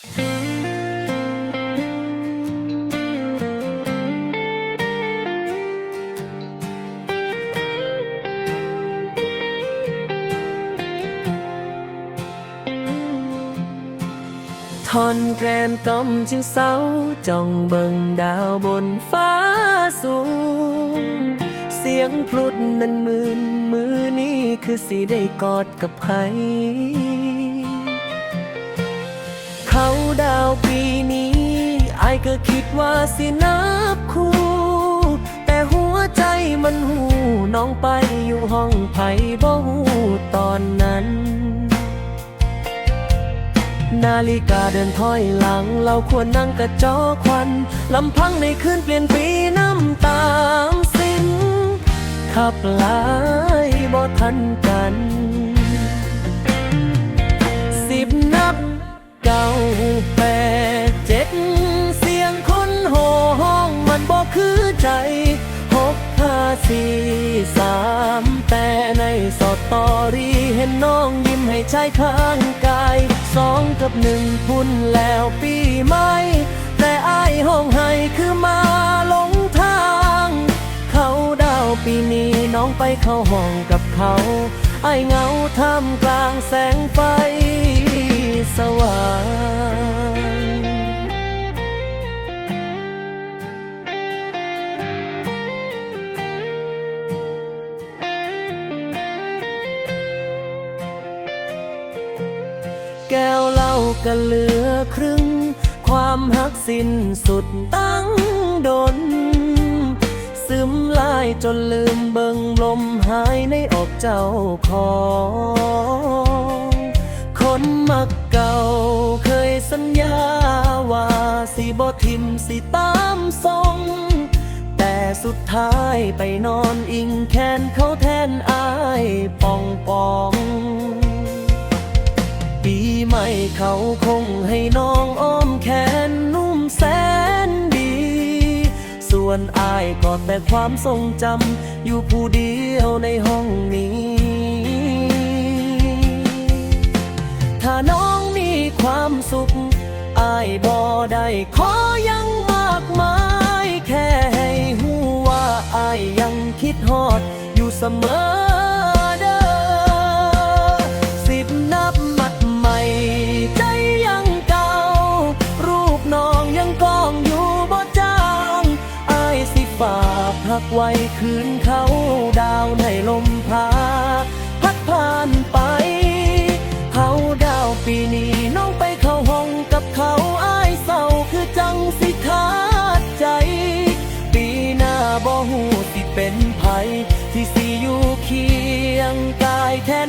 ทอนแกรมต้อมจึงเศร้าจ้องเบิ่งดาวบนฟ้าสูง เสียงพลุดนั้นมืนมือนี้คือสิได้กอดกับใคร เขาดาวปีนี้ไอายก็คิดว่าสินับคู่ แต่หัวใจมันหูน้องไปอยู่ห้องไผ่บ่หูตอนนั้น นาฬิกาเดินถอยหลัง เราควรนั่งกระจอควันลำพังในคืนเปลี่ยนปีน้ำตามสิ้นขับลายบ่ทันกัน เก้าแปดเจ็ดเสียงคนโห่ห้องมันบ่คือใจหกห้าสี่สามแต่ในสอดตอรี่เห็นน้องยิ้มให้ชายข้างกายสองกับหนึ่งพุ่นแล้วปีใหม่แต่อายห้องให้คือมาหลงทาง เขาดาวปีนี้น้องไปเข้าห้องกับเขาไอเงาท่ามกลางแสงไฟ แก้วเหล้าก็เหลือครึ่ง ความหักสิ้นสุดตั้งดน ซึมลายจนลืมเบิงลมหายในอกเจ้าของคนมักเก่าเคยสัญญาว่าสิบ่ทิมสิตามทรงแต่สุดท้ายไปนอนอิงแขนเขาแทนอายปองปอง เขาคงให้น้องอ้อมแขนนุ่มแสนดี ส่วนอายก็แต่ความทรงจำอยู่ผู้เดียวในห้องนี้ ถ้าน้องมีความสุขอายบ่ได้ขออยังมากมาย แค่ให้หูว่าอายยังคิดฮอดอยู่เสมอากไว้คืนเขาดาวในลมพา พัดผ่านไปเขาดาวปีนี้น้องไปเข้าห้องกับเขาอายเศร้าคือจังสิขาดใจ ปีหน้าบ่หูสิเป็นภัยที่สิอยู่เคียงกายแทน